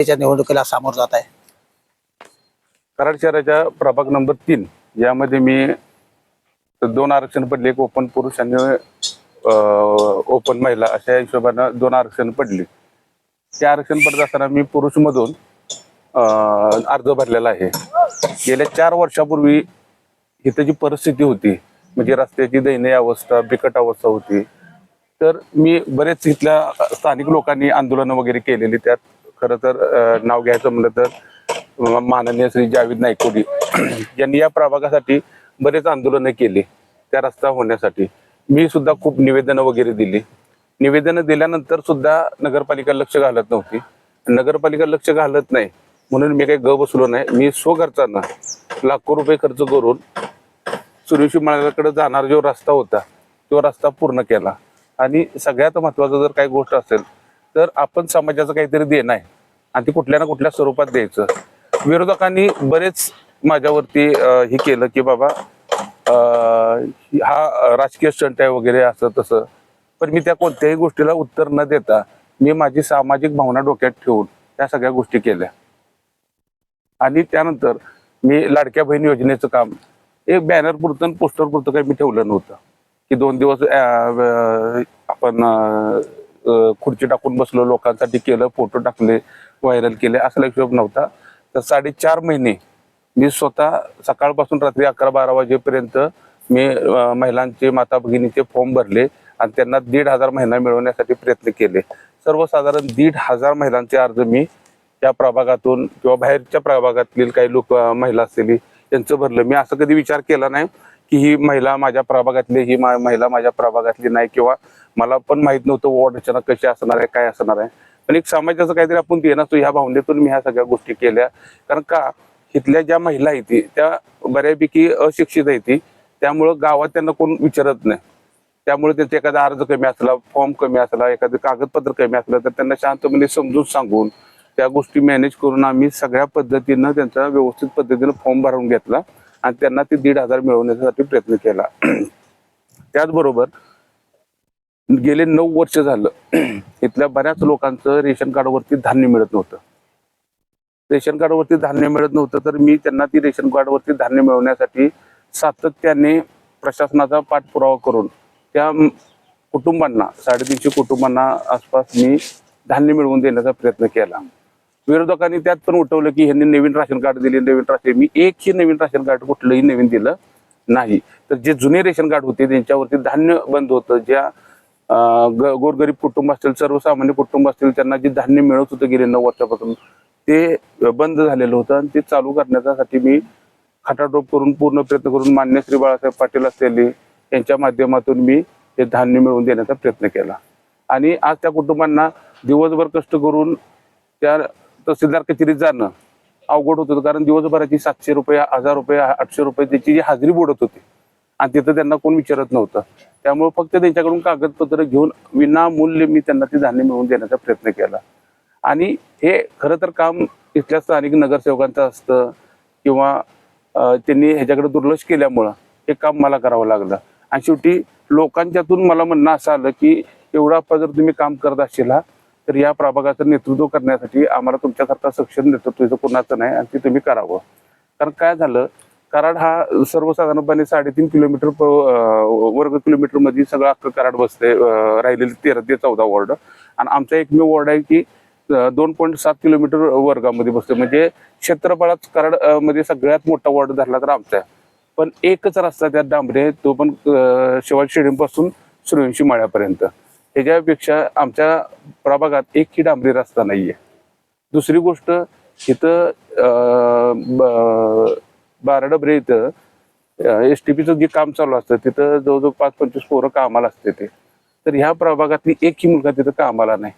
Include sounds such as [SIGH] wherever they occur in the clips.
त्याच्या निवडणुकीला सामोरं जात आहे. कराड शहराच्या प्रभाग नंबर तीन यामध्ये मी दोन आरक्षण पडले एक ओपन पुरुष आणि ओपन महिला अशा हिशोबानं दोन आरक्षण पडली. ते आरक्षण पडत असताना मी पुरुष मधून अर्ज भरलेला आहे. गेल्या चार वर्षापूर्वी इथं जी परिस्थिती होती म्हणजे रस्त्याची दयनीय अवस्था बिकट अवस्था होती तर मी बरेच इथल्या स्थानिक लोकांनी आंदोलनं वगैरे केलेली त्यात. खरं तर नाव घ्यायचं म्हणलं तर माननीय श्री जावेद नायकोडी [CLEARS THROAT] यांनी या प्रभागासाठी बरेच आंदोलनं केली त्या रस्ता होण्यासाठी. मी सुद्धा खूप निवेदनं वगैरे दिली. निवेदनं दिल्यानंतर सुद्धा नगरपालिका लक्ष घालत नव्हती. नगरपालिका लक्ष घालत नाही. म्हणून मी काही ग बसलो नाही. मी स्वखर्चानं लाखो रुपये खर्च करून सूर्यवंशी मळ्याकडे जाणारा जो रस्ता होता तो रस्ता पूर्ण केला. आणि सगळ्यात महत्वाचं जर काही गोष्ट असेल तर आपण समाजाचं काहीतरी देणं आहे. आणि ते कुठल्या ना कुठल्या स्वरूपात द्यायचं. विरोधकांनी बरेच माझ्यावरती हे केलं की बाबा हा राजकीय स्टंट आहे वगैरे असं तसं. पण मी त्या कोणत्याही गोष्टीला उत्तर न देता मी माझी सामाजिक भावना डोक्यात ठेवून त्या सगळ्या गोष्टी केल्या. आणि त्यानंतर मी लाडक्या बहीण योजनेचं काम एक बॅनर पुरतं पोस्टर पुरतं काही मी ठेवलं नव्हतं. की दोन दिवस आपण खुर्ची टाकून बसलो लोकांसाठी केलं फोटो टाकले व्हायरल केले असा हिशोब नव्हता. तर साडेचार महिने मी स्वतः सकाळपासून रात्री अकरा बारा वाजेपर्यंत मी महिलांचे माता भगिनीचे फॉर्म भरले आणि त्यांना दीड हजार महिना मिळवण्यासाठी प्रयत्न केले. सर्वसाधारण दीड हजार महिलांचे अर्ज मी या प्रभागातून किंवा बाहेरच्या प्रभागातील काही लोक महिला असतील त्यांचं भरलं. मी असं कधी विचार केला नाही. की ही महिला माझ्या प्रभागातली ही मा- महिला माझ्या प्रभागातली नाही किंवा मला पण माहीत नव्हतं वॉर्ड रचना कशी असणार आहे काय असणार आहे. पण एक समाजाचं काहीतरी आपण देणार असतो ह्या भावनेतून मी ह्या सगळ्या गोष्टी केल्या. कारण का इथल्या ज्या महिला आहेत त्या बऱ्यापैकी अशिक्षित आहेत. त्यामुळं गावात त्यांना कोण विचारत नाही. त्यामुळे त्यांचा एखादा अर्ज कमी असला फॉर्म कमी असला एखादं कागदपत्र कमी असलं तर त्यांना शांतपणे समजून सांगून त्या गोष्टी मॅनेज करून आम्ही सगळ्या पद्धतीनं त्यांचा व्यवस्थित पद्धतीनं फॉर्म भरून घेतला. आणि त्यांना ते दीड हजार मिळवण्यासाठी प्रयत्न केला. त्याचबरोबर गेले नऊ वर्ष झालं इथल्या बऱ्याच लोकांचं रेशन कार्डवरती धान्य मिळत नव्हतं. रेशन कार्डवरती धान्य मिळत नव्हतं तर मी त्यांना ती रेशन कार्डवरती धान्य मिळवण्यासाठी सातत्याने प्रशासनाचा पाठपुरावा करून त्या कुटुंबांना साडेतीनशे कुटुंबांना आसपास मी धान्य मिळवून देण्याचा प्रयत्न केला. विरोधकांनी त्यात पण उठवलं की ह्यांनी नवीन राशन कार्ड दिले नवीन राशन मी एकही नवीन राशन कार्ड कुठलंही नवीन दिलं नाही. तर जे जुने रेशन कार्ड होते त्यांच्यावरती धान्य बंद होतं. ज्या ग- गोरगरीब कुटुंब असतील सर्वसामान्य कुटुंब असतील त्यांना जे धान्य मिळत होतं गेले नऊ वर्षापासून ते बंद झालेलं होतं आणि ते चालू करण्यासाठी मी खाटाटोप करून पूर्ण प्रयत्न करून मान्य श्री बाळासाहेब पाटील असतील यांच्या माध्यमातून मी हे धान्य मिळवून देण्याचा प्रयत्न केला. आणि आज त्या कुटुंबांना दिवसभर कष्ट करून त्या तहसीलदार कचेरीत जाणं अवघड होत होतं. कारण दिवसभराची सातशे रुपये हजार रुपये आठशे रुपये त्याची जी हाजरी बुडत होती. आणि तिथं त्यांना कोण विचारत नव्हतं. त्यामुळे फक्त त्यांच्याकडून कागदपत्र घेऊन विनामूल्य मी त्यांना ते धान्य मिळवून देण्याचा प्रयत्न केला. आणि हे खरं तर काम इथल्या स्थानिक नगरसेवकांचं असतं किंवा त्यांनी ह्याच्याकडे दुर्लक्ष केल्यामुळं हे काम मला करावं लागलं. आणि शेवटी लोकांच्यातून मला म्हणणं असं आलं की एवढा आपण जर तुम्ही काम करत असेल हा, तर या प्रभागाचं नेतृत्व करण्यासाठी आम्हाला तुमच्यासारखा सक्षम नेतृत्व इथं कोणाचं नाही आणि ते तुम्ही करावं. कारण काय झालं कराड हा सर्वसाधारणपणे साडेतीन किलोमीटर वर्ग किलोमीटरमध्ये सगळं अख्खं कराड बसते राहिलेले तेरा ते चौदा वॉर्ड. आणि आमचा एकमेव वॉर्ड आहे की दोन पॉईंट सात किलोमीटर वर्गामध्ये बसते म्हणजे क्षेत्रफळात कराडमध्ये सगळ्यात मोठा वॉर्ड धरला तर आमचा आहे. पण एकच रस्ता त्यात डांबरे तो पण शिवाजी स्टेडियमपासून सूर्यवंशी माळ्यापर्यंत. ह्याच्यापेक्षा आमच्या प्रभागात एक ही डांबरी रस्ता नाहीये. दुसरी गोष्ट इथं अं, बाराडबरे इथं एस टी पीचं जे काम चालू असतं तिथं जवळजवळ पाच पंचवीस पोरं कामाला असते ते. तर ह्या प्रभागातली एकही मुलगा तिथं कामाला नाही.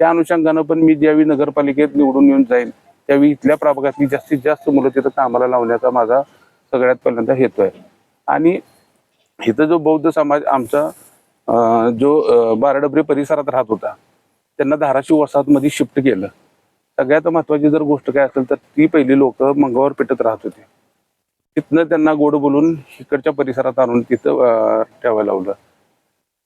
त्या अनुषंगानं पण मी ज्यावेळी नगरपालिकेत निवडून येऊन जाईल त्यावेळी इथल्या प्रभागातली जास्तीत जास्त मुलं तिथं कामाला लावण्याचा माझा सगळ्यात पहिल्यांदा हेतू आहे. आणि इथं जो बौद्ध समाज आमचा जो बारडबरी परिसरात राहत होता त्यांना धाराशिव वसाहतमध्ये शिफ्ट केलं. सगळ्यात महत्वाची जर गोष्ट काय असेल तर ती पहिली लोक मंगळवार पेटत राहत होते. तिथनं त्यांना गोड बोलून इकडच्या परिसरात आणून तिथं ठेवायला लावलं.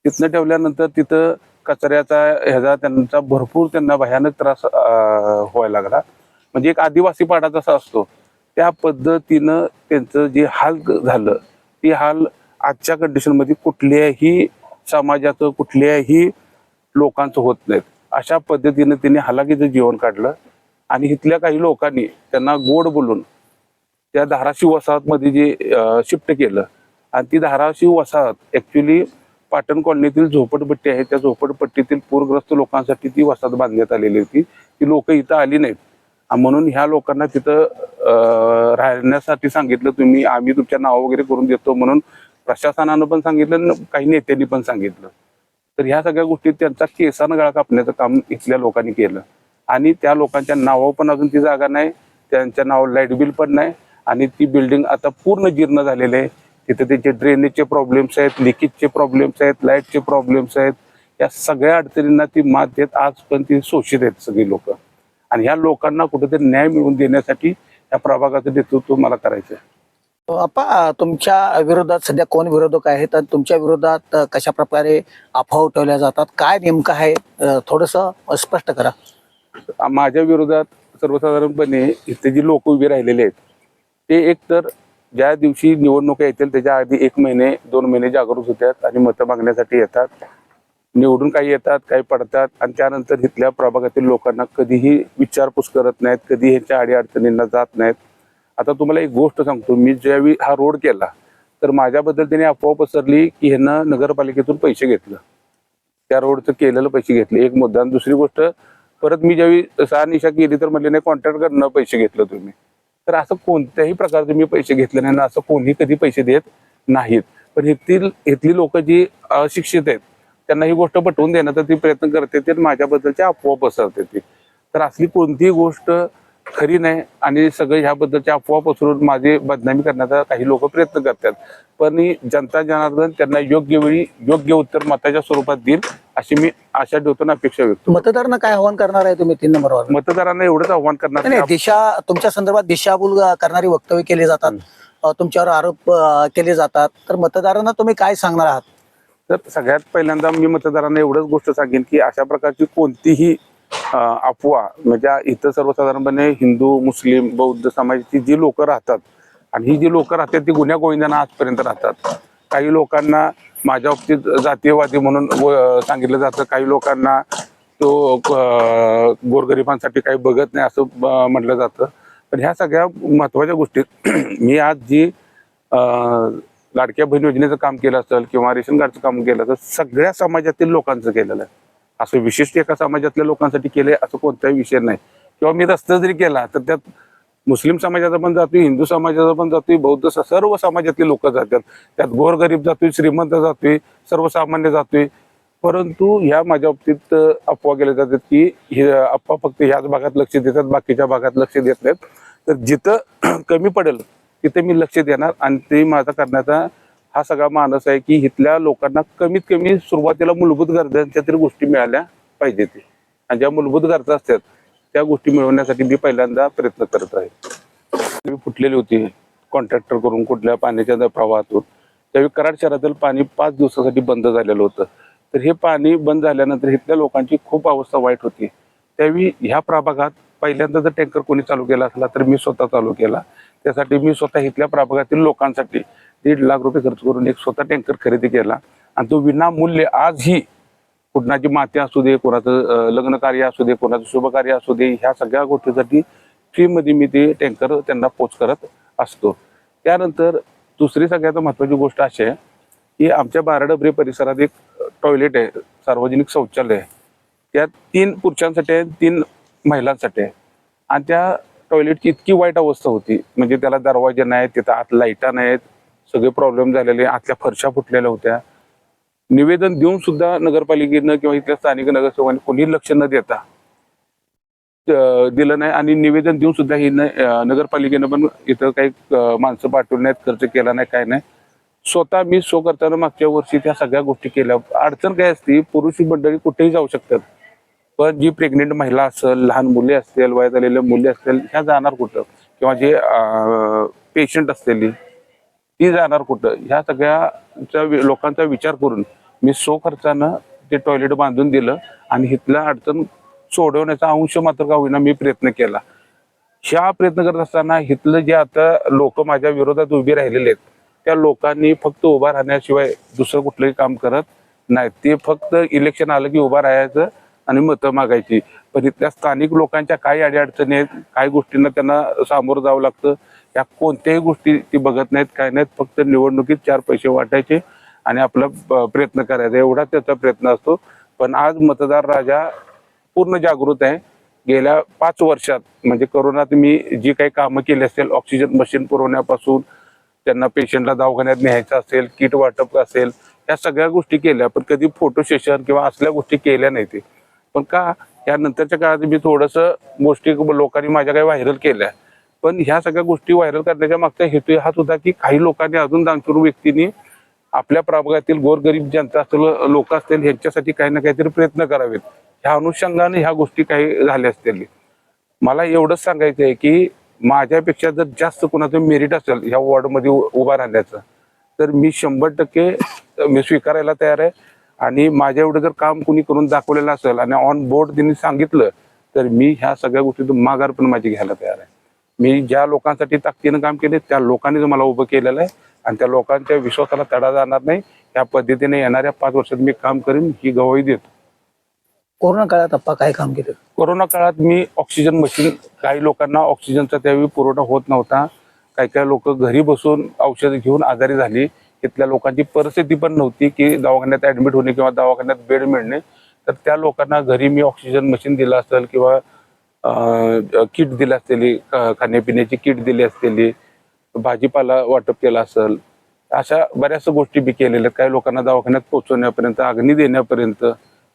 तिथनं ठेवल्यानंतर तिथं कचऱ्याचा ह्याचा त्यांचा भरपूर त्यांना भयानक त्रास व्हायला लागला. म्हणजे एक आदिवासी पाडा जसा असतो त्या पद्धतीनं त्यांचं जे हाल झालं ते हाल आजच्या कंडिशनमध्ये कुठल्याही समाजाचं कुठल्याही लोकांचं होत नाहीत. अशा पद्धतीने त्यांनी हलाखीचं जीवन काढलं आणि इथल्या काही लोकांनी त्यांना गोड बोलून त्या धाराशिव वसाहतमध्ये जे शिफ्ट केलं आणि ती धाराशिव वसाहत ॲक्च्युली पाटण कॉलनीतील झोपडपट्टी आहे. त्या झोपडपट्टीतील पूरग्रस्त लोकांसाठी ती वसाहत बांधण्यात आलेली होती. ती लोक इथं आली नाहीत. म्हणून ह्या लोकांना तिथं अं, राहण्यासाठी सांगितलं तुम्ही आम्ही तुमच्या नाव वगैरे करून देतो म्हणून प्रशासनानं पण सांगितलं काही नेत्यांनी पण सांगितलं. तर ह्या सगळ्या गोष्टी त्यांचा केसानं गळा कापण्याचं काम इथल्या लोकांनी केलं. आणि त्या लोकांच्या नावावर पण अजून ती जागा नाही त्यांच्या नावावर लाइट बिल पण नाही आणि ती बिल्डिंग आता पूर्ण जीर्ण झालेली आहे. तिथे त्याचे ड्रेनेजचे प्रॉब्लेम्स आहेत लिकेजचे प्रॉब्लेम्स आहेत लाईटचे प्रॉब्लेम्स आहेत. या सगळ्या अडचणींना ती मात देत आज पण ती शोषित आहेत सगळी लोक. आणि ह्या लोकांना कुठेतरी न्याय मिळवून देण्यासाठी या प्रभागाचं नेतृत्व मला करायचं आहे अप्पा तुमच्या विरोधात सध्या कोण विरोधक आहेत आणि तुमच्या विरोधात कशा प्रकारे अफवा उठवल्या जातात? काय नेमकं आहे? थोडस स्पष्ट करा. माझ्या विरोधात सर्वसाधारणपणे इथे जी लोक उभे राहिलेले आहेत ते एकतर ज्या दिवशी निवडणुका येतील त्याच्या आधी एक महिने दोन महिने जागरूक होतात आणि मतं मागण्यासाठी येतात. निवडून काही येतात काही पडतात आणि त्यानंतर इथल्या प्रभागातील लोकांना कधीही विचारपूस करत नाहीत कधी ह्यांच्या अडीअडचणींना जात नाहीत. आता तुम्हाला एक गोष्ट सांगतो मी ज्यावेळी हा रोड केला तर माझ्याबद्दल त्याने अफवा पसरली की ह्यानं नगरपालिकेतून पैसे घेतलं. त्या रोडचं केलेलं पैसे घेतले. एक मुद्दा. आणि दुसरी गोष्ट परत मी ज्यावेळी सहा केली तर म्हणले नाही कॉन्ट्रॅक्टकडनं पैसे घेतलं तुम्ही. तर असं कोणत्याही प्रकारचे मी पैसे घेतले नाही असं कोणी कधी पैसे देत नाहीत. पण येथील येथली लोक जी अशिक्षित आहेत त्यांना ही गोष्ट पटवून देण्याचा ती प्रयत्न करते ते माझ्याबद्दलच्या अफवा पसरते ती. तर असली कोणतीही गोष्ट खरी नाही आणि सगळं ह्याबद्दलच्या अफवा पसरून माझी बदनामी करण्याचा काही लोक प्रयत्न करतात. पण जनता जनार्दन त्यांना योग्य वेळी योग्य उत्तर मताच्या स्वरूपात देईल अशी मी आशा ठेवतो आणि अपेक्षा व्यक्त. मतदारांना काय आव्हान करणार आहे तुम्ही तीन नंबरवर मतदारांना एवढंच आव्हान करणार नाही दिशा तुमच्या संदर्भात दिशाभूल करणारी वक्तव्य केली जातात. तुमच्यावर आरोप केले जातात. तर मतदारांना तुम्ही काय सांगणार आहात? तर सगळ्यात पहिल्यांदा मी मतदारांना एवढंच गोष्ट सांगेन की अशा प्रकारची कोणतीही अफवा म्हणजे इथं सर्वसाधारणपणे हिंदू मुस्लिम बौद्ध समाजाची जी लोक राहतात आणि ही जी लोक राहतात ती गुन्ह्या गोविंदांना आजपर्यंत राहतात. काही लोकांना माझ्या बाबतीत जातीयवादी म्हणून सांगितलं जातं काही लोकांना तो गोरगरिबांसाठी काही बघत नाही असं म्हटलं जातं. पण ह्या सगळ्या महत्त्वाच्या गोष्टीत [CLEARS THROAT] मी आज जी लाडक्या बहीण योजनेचं काम केलं असेल किंवा रेशन कार्डचं काम केलं असेल सगळ्या समाजातील लोकांचं केलेलं आहे. असं विशिष्ट एका समाजातल्या लोकांसाठी केलंय असं कोणताही विषय नाही. किंवा मी रस्ता जरी केला तर त्यात मुस्लिम समाजाचा पण जातोय हिंदू समाजाचा पण जातोय बौद्ध सर्व समाजातले लोक जातात. त्यात गोरगरीब जातोय श्रीमंत जातोय सर्वसामान्य जातोय. परंतु ह्या माझ्या बाबतीत अफवा केल्या जातात की हे अफवा फक्त ह्याच भागात लक्ष देतात बाकीच्या भागात लक्ष देत नाहीत. तर जिथं [CLEARS THROAT] कमी पडेल तिथे मी लक्ष देणार आणि ते माझा करण्याचा हा सगळा मानस आहे की इथल्या लोकांना कमीत कमी सुरुवातीला मूलभूत गरजांच्या तरी गोष्टी मिळाल्या पाहिजेत आणि ज्या मूलभूत गरजा असतात त्या गोष्टी मिळवण्यासाठी मी पहिल्यांदा प्रयत्न करत आहे. मी फुटलेली होती कॉन्ट्रॅक्टर करून कुठल्या पाण्याच्या प्रवाहातून. त्यावेळी कराड शहरातील पाणी पाच दिवसासाठी बंद झालेलं होतं. तर हे पाणी बंद झाल्यानंतर इथल्या लोकांची खूप अवस्था वाईट होती. त्यावेळी ह्या प्रभागात पहिल्यांदा जर टँकर कोणी चालू केला असला तर मी स्वतः चालू केला. त्यासाठी मी स्वतः इथल्या प्रभागातील लोकांसाठी दीड लाख रुपये खर्च करून एक स्वतः टँकर खरेदी केला. आणि तो विनामूल्य आजही कुणाची माती असू दे कोणाचं लग्न कार्य असू दे कोणाचं शुभकार्य असू दे ह्या सगळ्या गोष्टीसाठी फ्रीमध्ये मी ते टँकर त्यांना पोच करत असतो. त्यानंतर दुसरी सगळ्यात महत्वाची गोष्ट अशी आहे की आमच्या बाराडबरी परिसरात एक टॉयलेट आहे सार्वजनिक शौचालय आहे. त्यात तीन पुरुषांसाठी आहे तीन महिलांसाठी आहे. आणि त्या टॉयलेटची इतकी वाईट अवस्था होती. म्हणजे त्याला दरवाजे नाहीत तिथं आत लाईटा नाहीत सगळे प्रॉब्लेम झालेले आतल्या फरशा फुटलेल्या होत्या. निवेदन देऊन सुद्धा नगरपालिकेनं किंवा इथल्या स्थानिक नगरसेवकांनी कोणी लक्ष न देता दिलं नाही आणि निवेदन देऊन सुद्धा ही नगरपालिकेनं पण इथं काही माणसं पाठवली नाहीत खर्च केला नाही काय नाही. स्वतः मी सो करताना मागच्या वर्षी त्या सगळ्या गोष्टी केल्या. अडचण काय असती पुरुष मंडळी कुठेही जाऊ शकतात. पण जी प्रेग्नेंट महिला असेल लहान मुले असतील वयात आलेल्या मुली असतील ह्या जाणार कुठं? किंवा जे पेशंट असलेली ती जाणार कुठं? ह्या सगळ्याचा वि- लोकांचा विचार करून मी सो खर्चानं ते टॉयलेट बांधून दिलं आणि इथला अडचण सोडवण्याचा अंश मात्र का होईना मी प्रयत्न केला. ह्या प्रयत्न करत असताना इथलं जे आता लोक माझ्या विरोधात उभे राहिलेले आहेत त्या लोकांनी फक्त उभा राहण्याशिवाय दुसरं कुठलंही काम करत नाही ते फक्त इलेक्शन आलं की उभा राहायचं आणि मतं मागायची. पण इथल्या स्थानिक लोकांच्या काय अडीअडचणी आहेत काय गोष्टींना त्यांना सामोरं जावं लागतं या कोणत्याही गोष्टी ती बघत नाहीत काय नाहीत फक्त निवडणुकीत चार पैसे वाटायचे आणि आपला प्रयत्न करायचा. एवढा त्याचा प्रयत्न असतो. पण आज मतदार राजा पूर्ण जागृत आहे. गेल्या पाच वर्षात म्हणजे करोनात मी जी काही कामं केली असेल ऑक्सिजन मशीन पुरवण्यापासून त्यांना पेशंटला दवाखान्यात न्यायचं असेल किट वाटप असेल या सगळ्या गोष्टी केल्या पण कधी फोटो सेशन किंवा असल्या गोष्टी केल्या नाही ते. पण का या नंतरच्या काळात मी थोडंसं गोष्टी लोकांनी माझ्या काही व्हायरल केल्या. पण ह्या सगळ्या गोष्टी व्हायरल करण्याच्या मागचा हेतू हाच होता की काही लोकांनी अजून दानशूर व्यक्तींनी आपल्या प्रभागातील गोरगरीब जनता असेल लोक असतील ह्यांच्यासाठी काही ना काहीतरी प्रयत्न करावेत. ह्या अनुषंगाने ह्या गोष्टी काही झाल्या असतील. मला एवढंच सांगायचं आहे की माझ्यापेक्षा जर जास्त कोणाचं मेरिट असेल ह्या वॉर्डमध्ये उ- उभा राहण्याचं तर मी शंभर टक्के मी स्वीकारायला तयार आहे. आणि माझ्या एवढं जर काम कुणी करून दाखवलेलं असेल आणि ऑन बोर्ड त्यांनी सांगितलं तर मी ह्या सगळ्या गोष्टीतून माघार पण माझी घ्यायला तयार आहे. मी ज्या लोकांसाठी ताकदीनं काम केले त्या लोकांनीच मला उभं केलेलं आहे. आणि त्या लोकांच्या विश्वासाला तडा जाणार नाही. या पद्धतीने येणाऱ्या पाच वर्षात मी काम करीन ही गवाही देतो. कोरोना काळात आप्पा काय काम केलं? कोरोना काळात मी ऑक्सिजन मशीन काही लोकांना ऑक्सिजनचा त्यावेळी पुरवठा होत नव्हता. काही काही लोक घरी बसून औषधं घेऊन आजारी झाली. तिथल्या लोकांची परिस्थिती पण नव्हती की दवाखान्यात ऍडमिट होणे किंवा दवाखान्यात बेड मिळणे. तर त्या लोकांना घरी मी ऑक्सिजन मशीन दिलं असेल किंवा किट दिली असलेली खाण्यापिण्याची किट दिली असलेली भाजीपाला वाटप केला असेल अशा बऱ्याच गोष्टी बी केलेल्या आहेत. काही लोकांना दवाखान्यात पोहोचवण्यापर्यंत अग्नी देण्यापर्यंत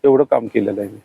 एवढं काम केलेलं आहे. मी